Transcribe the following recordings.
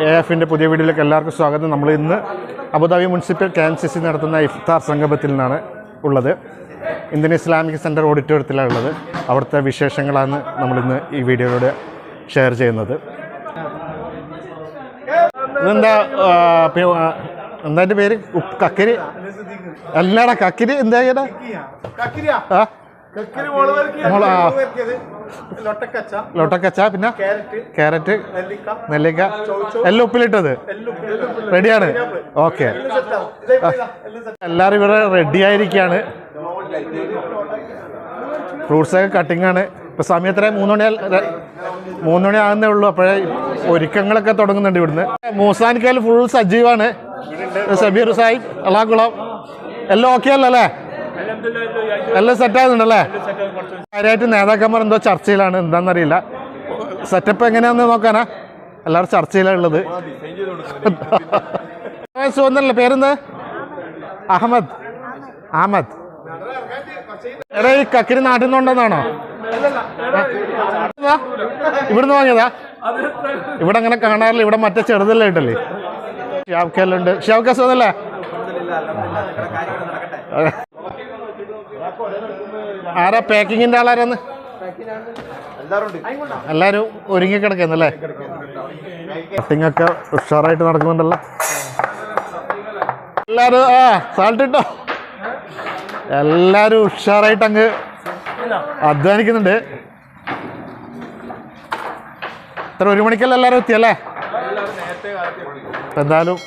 A എഫിന്റെ പുതിയ വീഡിയോയിലേക്ക് എല്ലാവർക്കും സ്വാഗതം. നമ്മൾ ഇന്ന് Abu Dhabi municipal K M C C നടത്തുന്ന ഇഫ്താർ സംഗമത്തിൽ നിന്നാണ് ഉള്ളത്. ഇന്ത്യൻ ഇസ്ലാമിക് സെന്റർ ഓഡിറ്റോറിയത്തിലാണ് ഉള്ളത്. അവിടുത്തെ വിശേഷങ്ങളാണ് നമ്മളിന്ന് ഈ വീഡിയോയിലൂടെ ഷെയർ ചെയ്യുന്നത്. ഇതെന്താ എന്താ എന്റെ പേര്? കക്കരി? അല്ലാടാ കക്കിരി എന്താ ആ? ലൊട്ടക്കച്ച പിന്നെ ക്യാരറ്റ് നെല്ലിക്ക എല്ലാം ഉപ്പിലിട്ടത്? റെഡിയാണ്? ഓക്കെ. എല്ലാവരും ഇവിടെ റെഡി ആയിരിക്കുകയാണ് ഫ്രൂട്ട്സ് ഒക്കെ കട്ടിംഗ് ആണ്. ഇപ്പൊ സമയം എത്ര മൂന്നുമണി ര- മണി ആകുന്നേ ഉള്ളൂ. അപ്പോഴേ ഒരുക്കങ്ങളൊക്കെ തുടങ്ങുന്നുണ്ട് ഇവിടുന്ന്. മൂസാനിക്കാൽ ഫുൾ സജീവാണ്. സബീർ സാഹിബ് അള്ളാഹുളം എല്ലാം ഓക്കെ അല്ലോ അല്ലേ? എല്ലാം സെറ്റ് ആകുന്നുണ്ടല്ലേ? കാര്യമായിട്ട് നേതാക്കന്മാർ എന്തോ ചർച്ചയിലാണ് എന്താണെന്നറിയില്ല. സെറ്റപ്പ് എങ്ങനെയാണെന്ന് നോക്കാനാ? എല്ലാവരും ചർച്ചയിലാണ് ഉള്ളത്. പേരെന്ത്? അഹമ്മദ്. അഹമ്മദ്. എടാ ഈ കക്കിരി നാട്ടിൽ നിന്നുണ്ടെന്നാണോ ഇവിടുന്ന് വാങ്ങിയതാ? ഇവിടെ അങ്ങനെ കാണാറില്ല ഇവിടെ മറ്റേ ചെറുതെല്ലാം ഇട്ടല്ലേ ഷാവക്കെല്ലാം ഉണ്ട്. സുഖന്നല്ലേ ആരാ പാക്കിങ്ങിന്റെ ആളാരാന്ന്? എല്ലാരും ഒരുങ്ങി കിടക്കുന്നല്ലേ? കട്ടിങ്ങൊക്കെ ഉഷാറായിട്ട് നടക്കുന്നുണ്ടല്ലോ. എല്ലാരും ആ സാൾട്ട് ഇട്ടോ? എല്ലാരും ഉഷാറായിട്ട് അങ്ങ് അധ്വാനിക്കുന്നുണ്ട്. ഇത്ര ഒരു മണിക്കല്ല എല്ലാവരും എത്തിയല്ലേ എന്തായാലും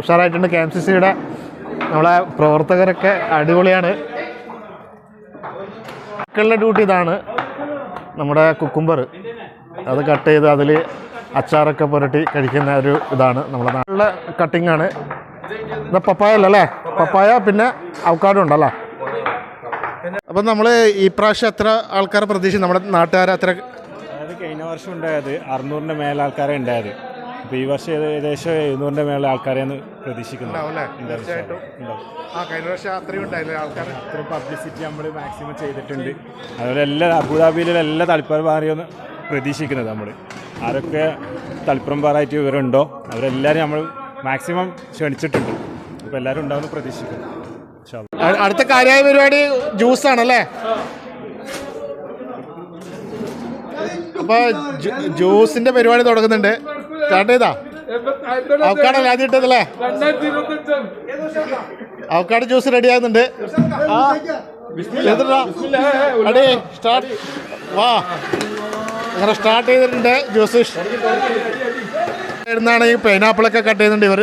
ഉഷാറായിട്ടുണ്ട്. കെ എം സി സിയുടെ നമ്മളെ പ്രവർത്തകരൊക്കെ അടിപൊളിയാണ്. മക്കളുടെ ഡ്യൂട്ടി ഇതാണ്. നമ്മുടെ കുക്കുംബർ. അത് കട്ട് ചെയ്ത് അതിൽ അച്ചാറൊക്കെ പുരട്ടി കഴിക്കുന്ന ഒരു ഇതാണ് നമ്മുടെ നല്ല കട്ടിംഗ് ആണ്. ഇത് പപ്പായ അല്ലേ പപ്പായ പിന്നെ അവക്കാടും ഉണ്ടല്ലേ? അപ്പം നമ്മൾ ഈ പ്രാവശ്യം എത്ര ആൾക്കാരെ പ്രതീക്ഷിച്ചു? നമ്മുടെ നാട്ടുകാരെ അത്ര കഴിഞ്ഞ വർഷം ഉണ്ടായത് അറുന്നൂറിന്റെ മേലെ ആൾക്കാരെ ഉണ്ടായത്. അപ്പോൾ ഈ വർഷം ഏകദേശം എഴുന്നൂറിന്റെ മേളിൽ ആൾക്കാരെയാണ് പ്രതീക്ഷിക്കുന്നത്. ആ കഴിഞ്ഞ വർഷം അത്രയും ഉണ്ടായില്ലേ ആൾക്കാർ ഇത്രയും പബ്ലിസിറ്റി നമ്മൾ മാക്സിമം ചെയ്തിട്ടുണ്ട്. അതുപോലെ എല്ലാ അബുദാബിയിലുള്ള എല്ലാ തളിപ്പറമ്പാരെയാണ് പ്രതീക്ഷിക്കുന്നത് നമ്മൾ ആരൊക്കെ തളിപ്പറമ്പാറായിട്ട് ഇവരുണ്ടോ അവരെല്ലാവരും നമ്മൾ മാക്സിമം ക്ഷണിച്ചിട്ടുണ്ട്. അപ്പോൾ എല്ലാവരും ഉണ്ടാവുമെന്ന് പ്രതീക്ഷിക്കുന്നു. അടുത്ത കാര്യമായ പരിപാടി ജ്യൂസ് ആണല്ലേ അപ്പൊ ജ്യൂസിന്റെ പരിപാടി തുടങ്ങുന്നുണ്ട്. ചെയ്താ അവക്കാടല്ലേ ആദ്യം ഇട്ടതല്ലേ? അവക്കാട് ജ്യൂസ് റെഡി ആകുന്നുണ്ട്? അടി സ്റ്റാർട്ട് വാ. അങ്ങനെ സ്റ്റാർട്ട് ചെയ്തിട്ടുണ്ട് ജ്യൂസ് ഇരുന്നാണ് ഈ പൈനാപ്പിളൊക്കെ കട്ട് ചെയ്യുന്നുണ്ട് ഇവർ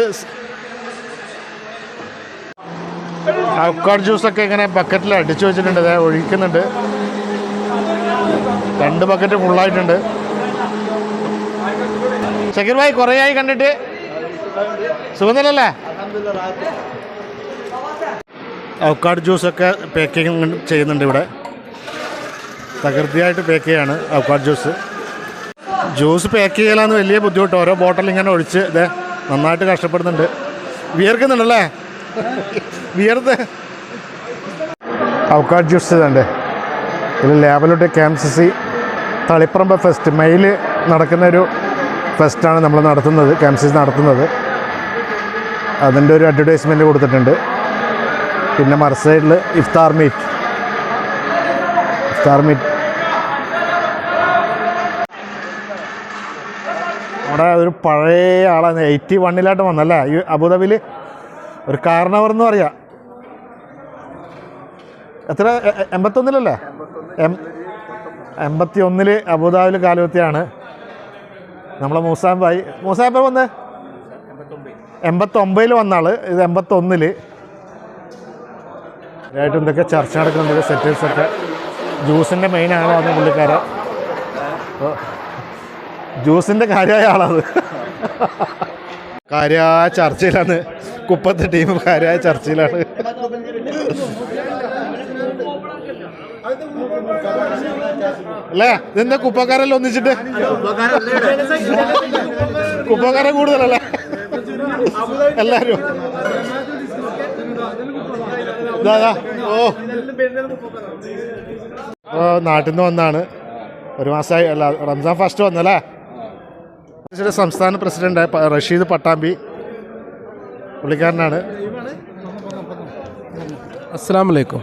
അവക്കാട് ജ്യൂസൊക്കെ ഇങ്ങനെ ബക്കറ്റിൽ അടിച്ചു വെച്ചിട്ടുണ്ട് ഒഴിക്കുന്നുണ്ട്. രണ്ട് ബക്കറ്റ് ഫുള്ളായിട്ടുണ്ട് ഷക്കീർ ഭായി കുറേ ആയി കണ്ടിട്ട്. സുഖന്നല്ലേ ജ്യൂസ് ജ്യൂസൊക്കെ പാക്കിങ് ചെയ്യുന്നുണ്ട് ഇവിടെ. തകൃതിയായിട്ട് പാക്ക് ചെയ്യാണ് ഔക്കാട് ജ്യൂസ്. ജ്യൂസ് പാക്ക് ചെയ്യലാന്ന് വലിയ ബുദ്ധിമുട്ട്. ഓരോ ബോട്ടിൽ ഇങ്ങനെ ഒഴിച്ച് ഇതേ നന്നായിട്ട് കഷ്ടപ്പെടുന്നുണ്ട്. വിയർക്കുന്നുണ്ടല്ലേ? വിയർത്ത്. ഔക്കാട് ജ്യൂസ് ഇതുണ്ട്. ഇതിൽ ലേബലോട്ട് K M C C Taliparamba fest. Mail നടക്കുന്ന ഒരു ഫെസ്റ്റാണ് നമ്മൾ നടത്തുന്നത് കെ എം സി സി നടത്തുന്നത്. അതിന്റെ ഒരു അഡ്വർടൈസ്മെന്റ് കൊടുത്തിട്ടുണ്ട്. പിന്നെ മറ സൈഡിൽ ഇഫ്താർ മീറ്റ്. ഇഫ്താർ മീറ്റ്. അവിടെ ഒരു പഴയ ആളാണ്. എയ്റ്റി വണ്ണിലായിട്ട് വന്നല്ലേ? ഈ അബുദാബിയിൽ ഒരു കാരണവർ എന്ന് പറയാം. എത്ര? എൺപത്തൊന്നിലല്ലേ? എൺപത്തി ഒന്നിൽ അബുദാബിയിൽ കാലുകുത്തിയാണ്. നമ്മളെ മൂസാൻ ഭായി വന്ന് എൺപത്തൊമ്പതിൽ വന്ന? ആൾ ഇത് എൺപത്തൊന്നിൽ ആയിട്ട് എന്തൊക്കെ ചർച്ച നടക്കുന്നുണ്ട് സെറ്റേഴ്സൊക്കെ ജ്യൂസിന്റെ മെയിൻ ആളാണ് പുള്ളിക്കാരൻ. അപ്പോൾ ജ്യൂസിന്റെ കാര്യമായ ആളാണ് കാര്യമായ ചർച്ചയിലാണ്. കുപ്പത്തെ ടീം കാര്യമായ ചർച്ചയിലാണ്. അല്ലേ? ഇതെന്താ കുപ്പക്കാരെല്ലാം ഒന്നിച്ചിട്ട്? കുപ്പക്കാരൻ കൂടുതലല്ലേ? എല്ലാരും. ഓ. നാട്ടിൽ നിന്ന് വന്നാണ്. ഒരു മാസമായി അല്ല റംസാൻ ഫസ്റ്റ് വന്നല്ലേ? സംസ്ഥാന പ്രസിഡന്റ് റഷീദ് പട്ടാമ്പി പുള്ളിക്കാരനാണ്. അസ്സാം വലൈക്കും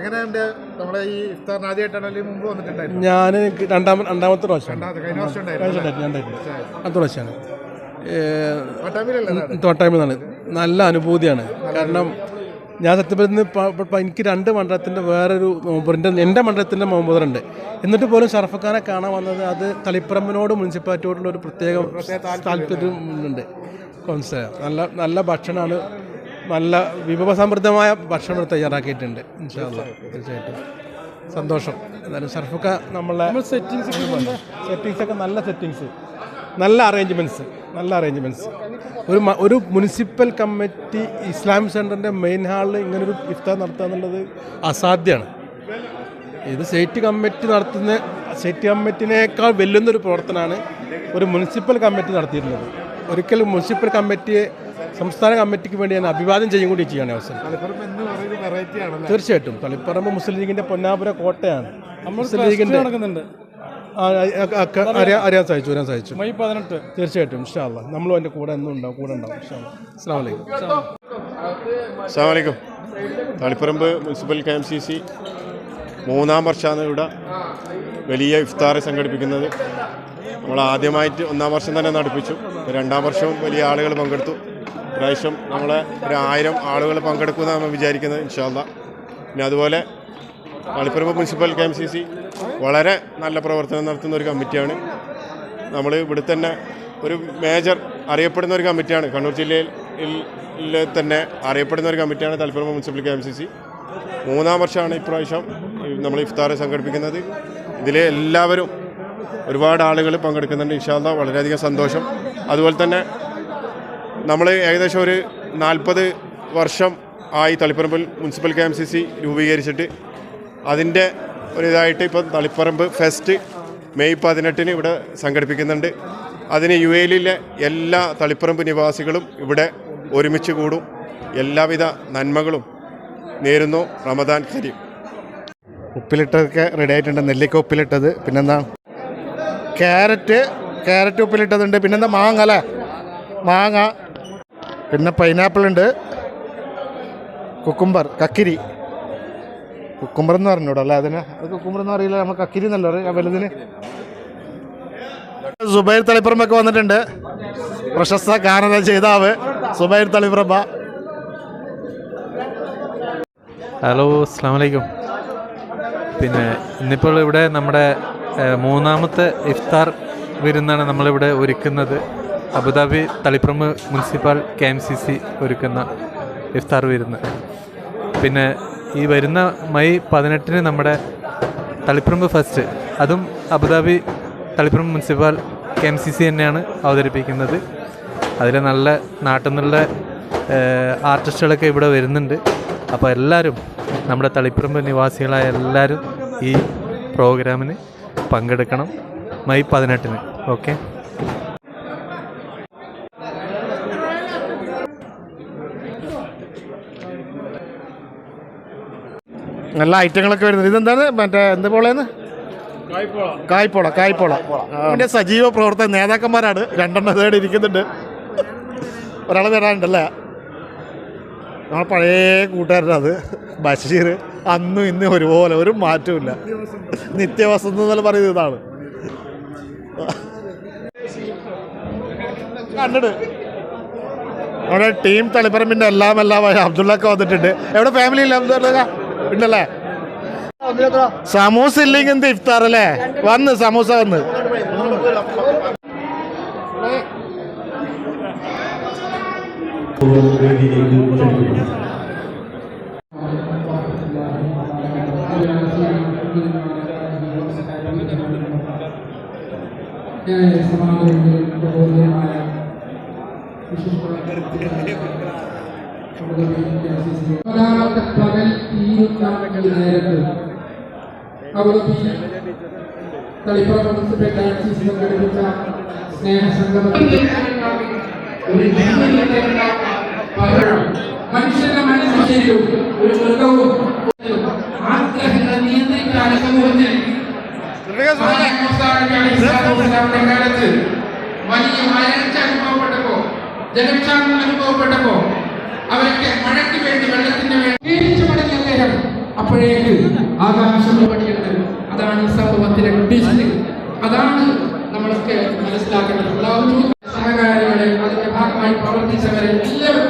എങ്ങനെയുണ്ട് നമ്മളെ ഈ ഇഫ്താറിന് ആദ്യമായിട്ടാണ് അല്ലെങ്കിൽ മുമ്പ് വന്നിട്ടുണ്ടായിരുന്നു? ഞാൻ രണ്ടാമ രണ്ടാമത്തെ പ്രാവശ്യം. അടുത്ത പ്രാവശ്യമാണ്. തോട്ടായ്മ എന്നാണ് നല്ല അനുഭൂതിയാണ്. കാരണം ഞാൻ സത്യപ്രതിന് എനിക്ക് രണ്ട് മണ്ഡലത്തിന്റെ വേറൊരു നോമ്പറിന്റെ എന്റെ മണ്ഡലത്തിന്റെ നോമ്പറുണ്ട് എന്നിട്ട് പോലും ഷർഫക്കാനെ കാണാൻ വന്നത് അത് തളിപ്പറമ്പിനോട് മുനിസിപ്പാലിറ്റിയോടുള്ള ഒരു പ്രത്യേക താല്പര്യം ഉണ്ട്. മനസ്സിലായോ? നല്ല നല്ല ഭക്ഷണമാണ് നല്ല വിഭവസമൃദ്ധമായ ഭക്ഷണം തയ്യാറാക്കിയിട്ടുണ്ട് ഇൻഷാല്ല തീർച്ചയായിട്ടും. സന്തോഷം. എന്തായാലും ഷർഫക്ക നമ്മളെ സെറ്റിങ്സ് സെറ്റിങ്സ് ഒക്കെ നല്ല സെറ്റിങ്സ് നല്ല അറേഞ്ച്മെന്റ്സ് നല്ല അറേഞ്ച്മെന്റ്സ് ഒരു ഒരു മുനിസിപ്പൽ കമ്മിറ്റി ഇസ്ലാം സെന്ററിന്റെ മെയിൻ ഹാളിൽ ഇങ്ങനൊരു ഇഫ്താർ നടത്തുക എന്നുള്ളത് അസാധ്യമാണ് ഇത് സ്റ്റേറ്റ് കമ്മിറ്റി നടത്തുന്ന സ്റ്റേറ്റ് കമ്മിറ്റിനേക്കാൾ വെല്ലുന്നൊരു പ്രവർത്തനമാണ് ഒരു മുനിസിപ്പൽ കമ്മിറ്റി നടത്തിയിരുന്നത് ഒരിക്കലും മുനിസിപ്പൽ കമ്മിറ്റിയെ സംസ്ഥാന കമ്മിറ്റിക്ക് വേണ്ടി ഞാൻ അഭിവാദ്യം ചെയ്യും കൂടി ചെയ്യാണ് അവസരം വെറൈറ്റി ആണല്ലേ? തീർച്ചയായിട്ടും. തളിപ്പറമ്പ് മുസ്ലിം ലീഗിന്റെ പൊന്നാപുര കോട്ടയാണ്. മുസ്ലിം ലീഗിന്റെ അറിയാൻ അറിയാൻ സാധിച്ചു വരാൻ സാധിച്ചു. മെയ് പതിനെട്ട്. തീർച്ചയായിട്ടും ഇൻഷാല്ല നമ്മളും എന്റെ കൂടെ എന്നും ഉണ്ടാവും കൂടെ ഉണ്ടാവും അസ്സാം വലൈക്കും Taliparamba municipal K M C C മൂന്നാം വർഷമാണ് ഇവിടെ വലിയ ഇഫ്താർ സംഘടിപ്പിക്കുന്നത്. നമ്മൾ ആദ്യമായിട്ട് ഒന്നാം വർഷം തന്നെ നടപ്പിച്ചു. രണ്ടാം വർഷവും വലിയ ആളുകൾ പങ്കെടുത്തു. പ്രാവശ്യം നമ്മളെ ഒരു ആയിരം ആളുകൾ പങ്കെടുക്കുമെന്ന് നമ്മൾ വിചാരിക്കുന്നത് ഇൻഷാല്ല പിന്നെ അതുപോലെ Malappuram municipal K M C C വളരെ നല്ല പ്രവർത്തനം നടത്തുന്ന ഒരു കമ്മിറ്റിയാണ്. നമ്മൾ ഇവിടെ തന്നെ ഒരു മേജർ അറിയപ്പെടുന്ന ഒരു കമ്മിറ്റിയാണ്. കണ്ണൂർ ജില്ലയിൽ തന്നെ അറിയപ്പെടുന്ന ഒരു കമ്മിറ്റിയാണ് Taliparamba municipal K M C C. മൂന്നാം വർഷമാണ് ഇപ്രാവശ്യം നമ്മൾ ഇഫ്താർ സംഘടിപ്പിക്കുന്നത്. ഇതിൽ എല്ലാവരും ഒരുപാട് ആളുകൾ പങ്കെടുക്കുന്നുണ്ട് ഇൻഷാല്ല വളരെയധികം സന്തോഷം. അതുപോലെ തന്നെ നമ്മൾ ഏകദേശം ഒരു നാൽപ്പത് വർഷം ആയി തളിപ്പറമ്പിൽ municipal K M C C രൂപീകരിച്ചിട്ട് അതിന്റെ ഒരിതായിട്ട് ഇപ്പം തളിപ്പറമ്പ് ഫെസ്റ്റ് മെയ് പതിനെട്ടിന് ഇവിടെ സംഘടിപ്പിക്കുന്നുണ്ട്. അതിന് യു എയിലെ എല്ലാ തളിപ്പറമ്പ് നിവാസികളും ഇവിടെ ഒരുമിച്ച് കൂടും. എല്ലാവിധ നന്മകളും നേരുന്നു റമദാൻ കരീം. ഉപ്പിലിട്ടതൊക്കെ റെഡി ആയിട്ടുണ്ട്. നെല്ലിക്ക ഉപ്പിലിട്ടത്. പിന്നെന്താ? ക്യാരറ്റ് ക്യാരറ്റ് ഉപ്പിലിട്ടതുണ്ട്. പിന്നെന്താ? മാങ്ങ അല്ലേ? മാങ്ങ. പിന്നെ പൈനാപ്പിൾ ഉണ്ട്. കുക്കുംബർ കക്കിരി. കുക്കുംബർ എന്ന് പറഞ്ഞൂടോ അല്ലേ? അതിന് അത് കുക്കുംബർ എന്ന് അറിയില്ല നമ്മൾ കക്കിരി എന്നല്ല അറിയാം വലുതിന്. സുബൈർ തളിപ്പറമ്പൊക്കെ വന്നിട്ടുണ്ട്. പ്രശസ്ത ഗാനത ചെയ്താവ് സുബൈർ തളിപ്പറമ്പ. ഹലോ അസ്സാം വലൈക്കും പിന്നെ ഇന്നിപ്പോൾ ഇവിടെ നമ്മുടെ മൂന്നാമത്തെ ഇഫ്താർ വിരുന്നാണ് നമ്മളിവിടെ ഒരുക്കുന്നത്. Abu Dhabi Taliparamba municipal K M C C ഒരുക്കുന്ന ഇഫ്താർ വിരുന്ന്. പിന്നെ ഈ വരുന്ന മെയ് പതിനെട്ടിന് നമ്മുടെ തളിപ്രമ്പ് ഫസ്റ്റ്. അതും Abu Dhabi Taliparamba municipal K M C C തന്നെയാണ് അവതരിപ്പിക്കുന്നത്. അതിൽ നല്ല നാട്ടിൽ നിന്നുള്ള ആർട്ടിസ്റ്റുകളൊക്കെ ഇവിടെ വരുന്നുണ്ട്. അപ്പോൾ എല്ലാവരും നമ്മുടെ തളിപ്പറമ്പ് നിവാസികളായ എല്ലാവരും ഈ പ്രോഗ്രാമിന് പങ്കെടുക്കണം മെയ് പതിനെട്ടിന്. ഓക്കെ? നല്ല ഐറ്റങ്ങളൊക്കെ വരുന്നത്. ഇതെന്താണ്? മറ്റേ എന്ത് പോളേന്ന്? കായ്പോള. കായ്പോള. അതിന്റെ സജീവ പ്രവർത്തക നേതാക്കന്മാരാണ്. രണ്ടെണ്ണം ഇതേടെ ഇരിക്കുന്നുണ്ട്. ഒരാൾ വരാനുണ്ടല്ലേ നമ്മളെ പഴയ കൂട്ടുകാരനത് ബഷീർ. അന്നും ഇന്നും ഒരുപോലെ ഒരു മാറ്റമില്ല നിത്യവസന്ത എന്നല്ല പറയുന്നത് ഇതാണ്. കണ്ടിട്ട്? നമ്മുടെ ടീം തളിപ്പറമ്പിന്റെ എല്ലാം എല്ലാമായ അബ്ദുള്ളൊക്കെ വന്നിട്ടുണ്ട്. എവിടെ? ഫാമിലി ഇല്ല അബ്ദുള്ള ഉണ്ടല്ലേ? സമൂസ ഇല്ലെങ്കിൽ എന്ത് ഇഫ്താർ അല്ലേ? വന്ന് സമൂസ വന്ന്. ഒന്നാമത്തെ പകൽ തീരുന്ന നേരത്ത് അബുദാബി തളിപ്പറമ്പ് മുനിസിപ്പൽ ടാക്സി സംഘടിപ്പിച്ച സ്നേഹസംഗമത്തിൽ മനുഷ്യന്റെ മനസ്സിൽ ശരിയും ഒരു മൃഗവും ആഗ്രഹങ്ങൾ നിയന്ത്രിക്കാൻ സമൂഹത്തിൽ വലിയ വരൾച്ച അനുഭവപ്പെട്ടപ്പോ ജനക്ഷാമം അനുഭവപ്പെട്ടപ്പോ അവരൊക്കെ മഴയ്ക്ക് വേണ്ടി വെള്ളത്തിന് വേണ്ടി മടങ്ങിയ അദ്ദേഹം അപ്പോഴേക്ക് ആകാശം പണിയുണ്ട് അതാണ് ഈ ഭീഷണി അതാണ് നമ്മളൊക്കെ മനസ്സിലാക്കേണ്ടത്. സഹകാരികളെ അതിന്റെ ഭാഗമായി പ്രവർത്തിച്ചവരെ എല്ലാവരും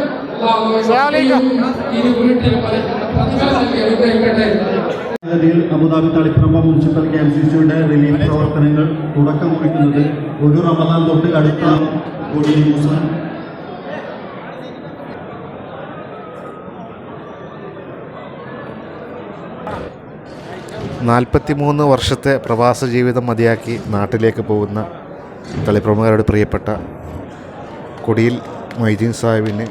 Abu Dhabi Taliparamba municipal K M C സിയുടെ റിലീഫ് പ്രവർത്തനങ്ങൾ തുടക്കം കുറിക്കുന്നത് ഒരു റമദാൻ തൊട്ട് അടുത്ത കൊടിയ മുസ്ലിം നാൽപ്പത്തി മൂന്ന് വർഷത്തെ പ്രവാസ ജീവിതം മതിയാക്കി നാട്ടിലേക്ക് പോകുന്ന തളിപ്രമുഖരുടെ പ്രിയപ്പെട്ട കൊടിയിൽ മൊയ്തീൻ സാഹിബിന്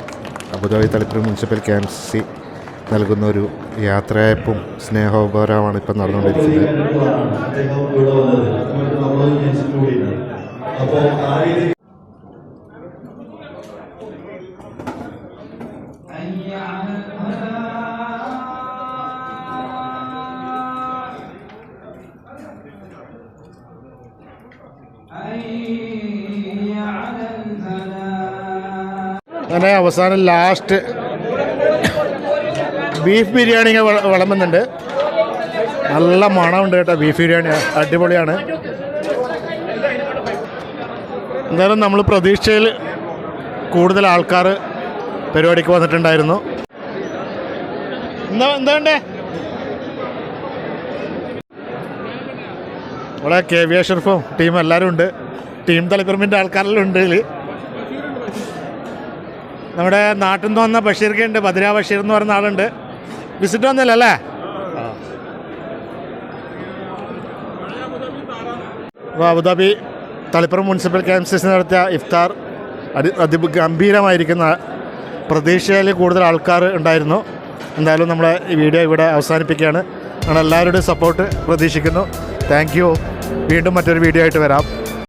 അബുദാബി തളിപ്പുറം മുനിസിപ്പൽ ക്യാൻസി നൽകുന്ന ഒരു യാത്രയപ്പും സ്നേഹോപകാരമാണ് ഇപ്പം നടന്നുകൊണ്ടിരിക്കുന്നത്. അപ്പോൾ അങ്ങനെ അവസാനം ലാസ്റ്റ് ബീഫ് ബിരിയാണി വിളമ്പുന്നുണ്ട്. നല്ല മണമുണ്ട് കേട്ടോ ബീഫ് ബിരിയാണി. അടിപൊളിയാണ്. എന്തായാലും നമ്മൾ പ്രതീക്ഷയിൽ കൂടുതൽ ആൾക്കാർ പരിപാടിക്ക് വന്നിട്ടുണ്ടായിരുന്നു. എന്താ എന്താ വേണ്ടേ ഇവിടെ കെ വി ഷെർഫും ടീം എല്ലാവരും ഉണ്ട്. ടീം തലക്കുറമ്പിന്റെ ആൾക്കാരെല്ലാം ഉണ്ട് ഇതിൽ നമ്മുടെ നാട്ടിൽ നിന്ന് വന്ന ബഷീർക്ക് ഉണ്ട്. ബദ്ര ബഷീർ എന്ന് പറയുന്ന ആളുണ്ട്. വിസിറ്റ് വന്നില്ല അല്ലേ? Abu Dhabi Taliparamba municipal K M C C നടത്തിയ ഇഫ്താർ അതി അതിഗംഭീരമായിരിക്കുന്ന പ്രതീക്ഷയിൽ കൂടുതൽ ആൾക്കാർ ഉണ്ടായിരുന്നു. എന്തായാലും നമ്മളെ ഈ വീഡിയോ ഇവിടെ അവസാനിപ്പിക്കുകയാണ്. ഞങ്ങൾ എല്ലാവരുടെയും സപ്പോർട്ട് പ്രതീക്ഷിക്കുന്നു. താങ്ക് വീണ്ടും മറ്റൊരു വീഡിയോ ആയിട്ട് വരാം.